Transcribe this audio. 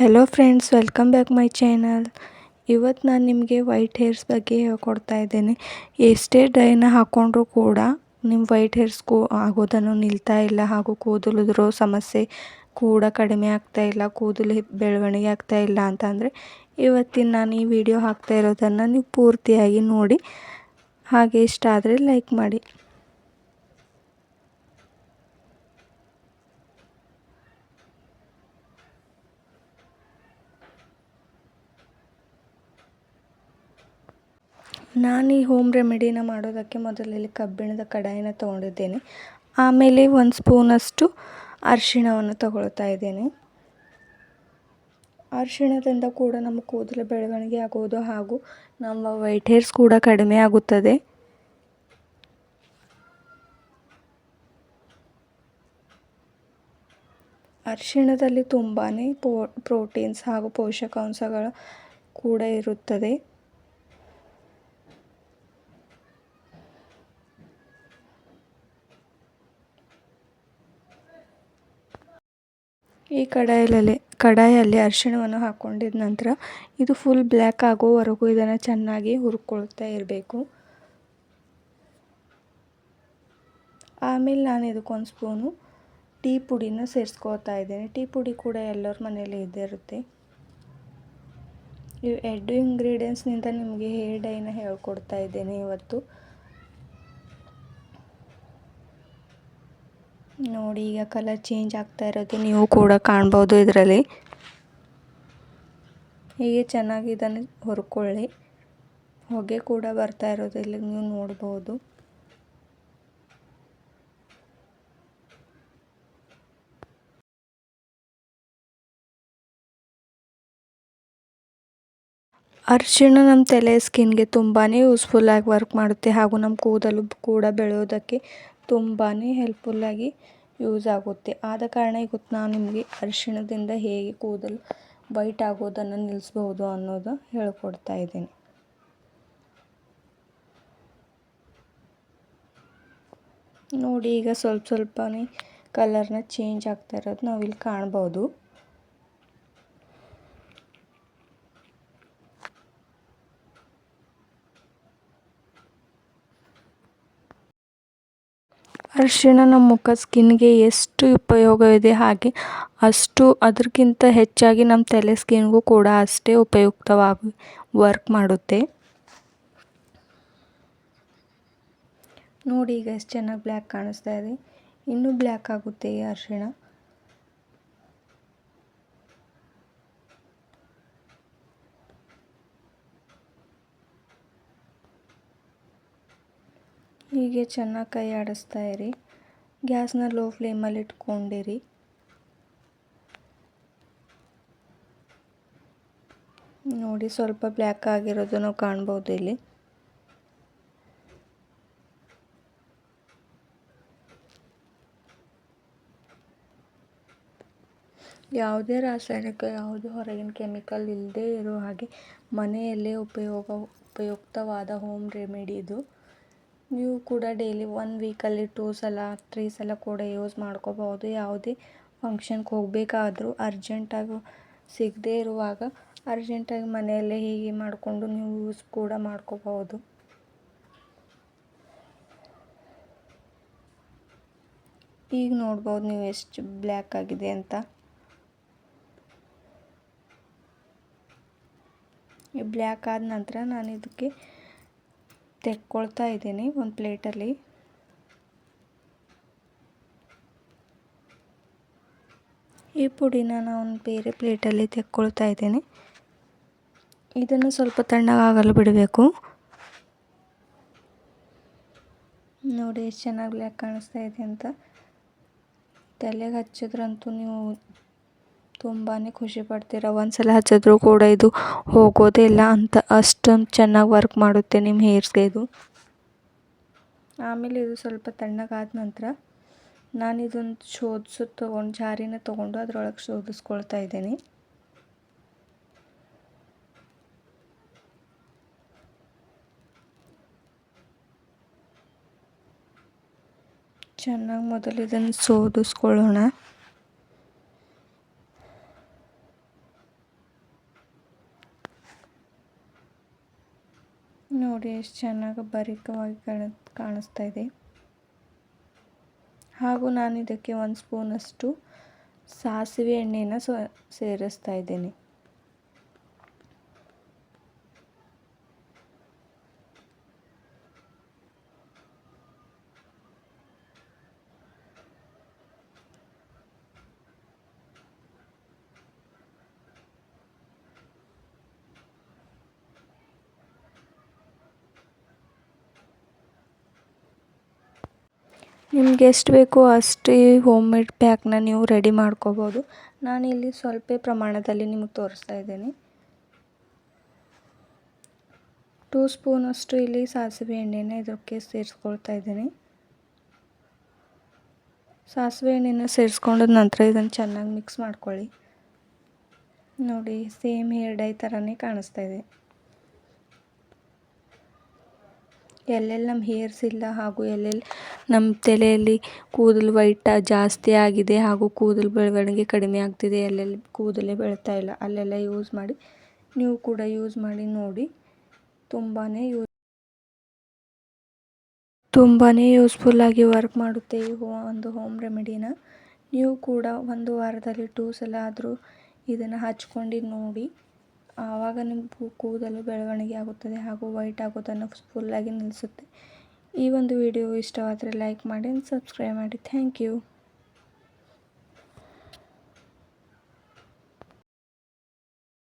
Hello friends welcome back my channel ಇವತ್ತು ನಾನು ನಿಮಗೆ ವೈಟ್ ಹೇರ್ಸ್ ಬಗ್ಗೆ ಹೇಳ್ಕೊಡ್ತಾ ಇದ್ದೇನೆ. ಎಷ್ಟೇ ಡೈನ ಹಾಕ್ಕೊಂಡ್ರೂ ಕೂಡ ನಿಮ್ಮ ವೈಟ್ ಹೇರ್ಸ್ ಕೂ ಆಗೋದನ್ನು ನಿಲ್ತಾ ಇಲ್ಲ ಹಾಗೂ ಕೂದಲುದ್ರೋ ಸಮಸ್ಯೆ ಕೂಡ ಕಡಿಮೆ ಆಗ್ತಾ ಇಲ್ಲ, ಕೂದಲು ಬೆಳವಣಿಗೆ ಆಗ್ತಾ ಇಲ್ಲ ಅಂತಂದರೆ ಇವತ್ತಿನ ನಾನು ಈ ವಿಡಿಯೋ ಹಾಕ್ತಾ ಇರೋದನ್ನು ನೀವು ಪೂರ್ತಿಯಾಗಿ ನೋಡಿ. ಹಾಗೆ ಇಷ್ಟ ಆದರೆ ಲೈಕ್ ಮಾಡಿ. ನಾನು ಈ ಹೋಮ್ ರೆಮಿಡಿನ ಮಾಡೋದಕ್ಕೆ ಮೊದಲಲ್ಲಿ ಕಬ್ಬಿಣದ ಕಡಾಯಿನ ತೊಗೊಂಡಿದ್ದೇನೆ. ಆಮೇಲೆ ಒಂದು ಸ್ಪೂನಷ್ಟು ಅರಿಶಿಣವನ್ನು ತಗೊಳ್ತಾ ಇದ್ದೇನೆ. ಅರಿಶಿಣದಿಂದ ಕೂಡ ನಮ್ಮ ಕೂದಲು ಬೆಳವಣಿಗೆ ಆಗುವುದು ಹಾಗೂ ನಮ್ಮ ವೈಟ್ ಹೇರ್ಸ್ ಕೂಡ ಕಡಿಮೆ ಆಗುತ್ತದೆ. ಅರಿಶಿಣದಲ್ಲಿ ತುಂಬಾ ಪ್ರೋಟೀನ್ಸ್ ಹಾಗೂ ಪೋಷಕಾಂಶಗಳು ಕೂಡ ಇರುತ್ತದೆ. ಈ ಕಡಾಯಲ್ಲೇ ಕಡಾಯಲ್ಲಿ ಅರಿಶಿಣವನ್ನು ಹಾಕೊಂಡಿದ ನಂತರ ಇದು ಫುಲ್ ಬ್ಲ್ಯಾಕ್ ಆಗೋವರೆಗೂ ಇದನ್ನು ಚೆನ್ನಾಗಿ ಹುರ್ಕೊಳ್ತಾ ಇರಬೇಕು. ಆಮೇಲೆ ನಾನು ಇದಕ್ಕೊಂದು ಸ್ಪೂನು ಟೀ ಪುಡಿನ ಸೇರಿಸ್ಕೊಳ್ತಾ ಇದ್ದೇನೆ. ಟೀ ಪುಡಿ ಕೂಡ ಎಲ್ಲರ ಮನೇಲಿ ಇದ್ದೇ ಇರುತ್ತೆ. ಇವು ಎರಡು ಇಂಗ್ರೀಡಿಯೆಂಟ್ಸ್ನಿಂದ ನಿಮಗೆ ಹೇರ್ ಡೈನ ಹೇಳ್ಕೊಡ್ತಾ ಇದ್ದೇನೆ ಇವತ್ತು. ನೋಡಿ, ಈಗ ಕಲರ್ ಚೇಂಜ್ ಆಗ್ತಾ ಇರೋದು ನೀವು ಕೂಡ ಕಾಣ್ಬೋದು ಇದರಲ್ಲಿ. ಹೀಗೆ ಚೆನ್ನಾಗಿ ಇದನ್ನು ಹುರ್ಕೊಳ್ಳಿ. ಹೊಗೆ ಕೂಡ ಬರ್ತಾ ಇರೋದು ಇಲ್ಲಿ ನೀವು ನೋಡ್ಬೋದು. ಅರಿಶಿಣ ನಮ್ಮ ತಲೆ ಸ್ಕಿನ್ಗೆ ತುಂಬಾ ಯೂಸ್ಫುಲ್ಲಾಗಿ ವರ್ಕ್ ಮಾಡುತ್ತೆ. ಹಾಗೂ ನಮ್ಮ ಕೂದಲು ಕೂಡ ಬೆಳೆಯೋದಕ್ಕೆ ತುಂಬಾ ಹೆಲ್ಪ್ಫುಲ್ಲಾಗಿ ಯೂಸ್ ಆಗುತ್ತೆ. ಆದ ಕಾರಣ ಇವತ್ತು ನಾನು ನಿಮಗೆ ಅರಿಶಿಣದಿಂದ ಹೇಗೆ ಕೂದಲು ವೈಟ್ ಆಗೋದನ್ನು ನಿಲ್ಲಿಸ್ಬೋದು ಅನ್ನೋದು ಹೇಳ್ಕೊಡ್ತಾ ಇದ್ದೀನಿ. ನೋಡಿ, ಈಗ ಸ್ವಲ್ಪ ಸ್ವಲ್ಪನೇ ಕಲರ್ನ ಚೇಂಜ್ ಆಗ್ತಾ ಇರೋದು ನಾವಿಲ್ಲಿ ಕಾಣ್ಬೋದು. ಅರಿಶಿಣ ನಮ್ಮ ಮುಖ, ಸ್ಕಿನ್ಗೆ ಎಷ್ಟು ಉಪಯೋಗವಿದೆ ಹಾಗೆ ಅಷ್ಟು ಅದಕ್ಕಿಂತ ಹೆಚ್ಚಾಗಿ ನಮ್ಮ ತಲೆ ಸ್ಕಿನ್ಗೂ ಕೂಡ ಅಷ್ಟೇ ಉಪಯುಕ್ತವಾಗಿ ವರ್ಕ್ ಮಾಡುತ್ತೆ. ನೋಡಿ ಈಗ ಎಷ್ಟು ಚೆನ್ನಾಗಿ ಬ್ಲ್ಯಾಕ್ ಕಾಣಿಸ್ತಾ ಇದೆ. ಇನ್ನೂ ಬ್ಲ್ಯಾಕ್ ಆಗುತ್ತೆ ಈ ಅರಿಶಿಣ. ಹೀಗೆ ಚೆನ್ನಾಗಿ ಕೈ ಆಡಿಸ್ತಾ ಇರಿ. ಗ್ಯಾಸ್ನ ಲೋ ಫ್ಲೇಮಲ್ಲಿ ಇಟ್ಕೊಂಡಿರಿ. ನೋಡಿ, ಸ್ವಲ್ಪ ಬ್ಲ್ಯಾಕ್ ಆಗಿರೋದು ನಾವು ಕಾಣ್ಬೋದು ಇಲ್ಲಿ. ಯಾವುದೇ ರಾಸಾಯನಿಕ, ಯಾವುದೇ ಹೊರಗಿನ ಕೆಮಿಕಲ್ ಇಲ್ಲದೆ ಇರೋ ಹಾಗೆ ಮನೆಯಲ್ಲೇ ಉಪಯೋಗ, ಉಪಯುಕ್ತವಾದ ಹೋಮ್ ರೆಮಿಡಿ ಇದು. ನೀವು ಕೂಡ ಡೈಲಿ ಒನ್ ವೀಕಲ್ಲಿ ಟೂ ಸಲ ತ್ರೀ ಸಲ ಕೂಡ ಯೂಸ್ ಮಾಡ್ಕೋಬಹುದು ಯಾವುದೇ ಫಂಕ್ಷನ್ಗೆ ಹೋಗಬೇಕಾದ್ರೂ ಅರ್ಜೆಂಟಾಗಿ ಸಿಗದೇ ಇರುವಾಗ ಅರ್ಜೆಂಟಾಗಿ ಮನೆಯಲ್ಲೇ ಹೀಗೆ ಮಾಡಿಕೊಂಡು ನೀವು ಯೂಸ್ ಕೂಡ ಮಾಡ್ಕೋಬಹುದು ಈಗ ನೋಡ್ಬೋದು ನೀವು ಎಷ್ಟು ಬ್ಲ್ಯಾಕ್ ಆಗಿದೆ ಅಂತ. ಬ್ಲ್ಯಾಕ್ ಆದ ನಂತರ ನಾನು ಇದಕ್ಕೆ ತೆಕ್ಕೊಳ್ತಾ ಇದ್ದೀನಿ ಒಂದು ಪ್ಲೇಟಲ್ಲಿ. ಈ ಪುಡಿನ ನಾನು ಬೇರೆ ಪ್ಲೇಟಲ್ಲಿ ತೆಕ್ಕೊಳ್ತಾ ಇದ್ದೀನಿ. ಇದನ್ನು ಸ್ವಲ್ಪ ತಣ್ಣಗಾಗಲು ಬಿಡಬೇಕು. ನೋಡಿ, ಎಷ್ಟು ಚೆನ್ನಾಗಿ ಕಾಣಿಸ್ತಾ ಇದೆ ಅಂತ. ತಲೆಗೆ ಹಚ್ಚಿದ್ರಂತೂ ನೀವು ತುಂಬಾ ಖುಷಿ ಪಡ್ತೀರ? ಒಂದು ಸಲ ಹಚ್ಚಿದ್ರೂ ಕೂಡ ಇದು ಹೋಗೋದೇ ಇಲ್ಲ ಅಂತ ಅಷ್ಟೊಂದು ಚೆನ್ನಾಗಿ ವರ್ಕ್ ಮಾಡುತ್ತೆ ನಿಮ್ಮ ಹೇರ್ಸ್ಗೆ ಇದು. ಆಮೇಲೆ ಇದು ಸ್ವಲ್ಪ ತಣ್ಣಗಾದ ನಂತರ ನಾನು ಇದೊಂದು ಶೋಧಿಸು ತೊಗೊಂಡು, ಜಾರಿನ ತೊಗೊಂಡು ಅದರೊಳಗೆ ಶೋಧಿಸ್ಕೊಳ್ತಾ ಇದ್ದೀನಿ. ಚೆನ್ನಾಗಿ ಮೊದಲು ಇದನ್ನು ಶೋಧಿಸ್ಕೊಳ್ಳೋಣ ನೋಡಿ ಎಷ್ಟು ಚೆನ್ನಾಗಿ ಬರೀಕವಾಗಿ ಕಾಣ, ಕಾಣಿಸ್ತಾ ಇದೆ. ಹಾಗೂ ನಾನು ಇದಕ್ಕೆ ಒಂದು ಸ್ಪೂನಷ್ಟು ಸಾಸಿವೆ ಎಣ್ಣೆನ ಸೇರಿಸ್ತಾ ಇದ್ದೀನಿ. ನಿಮ್ಗೆ ಎಷ್ಟು ಬೇಕೋ ಅಷ್ಟೇ ಹೋಮ್ ಮೇಡ್ ಪ್ಯಾಕ್ನ ನೀವು ರೆಡಿ ಮಾಡ್ಕೋಬೋದು. ನಾನಿಲ್ಲಿ ಸ್ವಲ್ಪ ಪ್ರಮಾಣದಲ್ಲಿ ನಿಮಗೆ ತೋರಿಸ್ತಾ ಇದ್ದೀನಿ. ಟೂ ಸ್ಪೂನಷ್ಟು ಇಲ್ಲಿ ಸಾಸಿವೆ ಎಣ್ಣೆನ ಇದಕ್ಕೆ ಸೇರಿಸ್ಕೊಳ್ತಾ ಇದ್ದೀನಿ. ಸಾಸಿವೆ ಎಣ್ಣೆನ ಸೇರಿಸ್ಕೊಂಡ ನಂತರ ಇದನ್ನು ಚೆನ್ನಾಗಿ ಮಿಕ್ಸ್ ಮಾಡ್ಕೊಳ್ಳಿ. ನೋಡಿ ಸೇಮ್ ಹೇರ್ ಡೈ ಥರನೇ ಕಾಣಿಸ್ತಾ ಇದೆ. ಎಲ್ಲೆಲ್ಲಿ ನಮ್ಮ ಹೇರ್ಸ್ ಇಲ್ಲ ಹಾಗೂ ಎಲ್ಲೆಲ್ಲಿ ನಮ್ಮ ತಲೆಯಲ್ಲಿ ಕೂದಲು ವೈಟ್ ಜಾಸ್ತಿ ಆಗಿದೆ ಹಾಗೂ ಕೂದಲು ಬೆಳವಣಿಗೆ ಕಡಿಮೆ ಆಗ್ತಿದೆ, ಎಲ್ಲೆಲ್ಲಿ ಕೂದಲೇ ಬೆಳೀತಾ ಇಲ್ಲ, ಅಲ್ಲೆಲ್ಲ ಯೂಸ್ ಮಾಡಿ, ನೀವು ಕೂಡ ಯೂಸ್ ಮಾಡಿ ನೋಡಿ. ತುಂಬಾ ಯೂಸ್ ತುಂಬಾ ಯೂಸ್ಫುಲ್ಲಾಗಿ ವರ್ಕ್ ಮಾಡುತ್ತೆ ಈ ಒಂದು ಹೋಮ್ ರೆಮಿಡಿನ ನೀವು ಕೂಡ ಒಂದು ವಾರದಲ್ಲಿ ಟೂ ಸಲ ಆದರೂ ಇದನ್ನು ಹಚ್ಕೊಂಡು ನೋಡಿ. ಆವಾಗ ನಿಮ್ಮ ಕೂದಲು ಬೆಳವಣಿಗೆ ಆಗುತ್ತದೆ ಹಾಗೂ ವೈಟ್ ಆಗೋದನ್ನು ಫುಲ್ಲಾಗಿ ನಿಲ್ಲಿಸುತ್ತೆ. ಈ ಒಂದು ವಿಡಿಯೋ ಇಷ್ಟವಾದರೆ ಲೈಕ್ ಮಾಡಿ ಸಬ್ಸ್ಕ್ರೈಬ್ ಮಾಡಿ. Thank you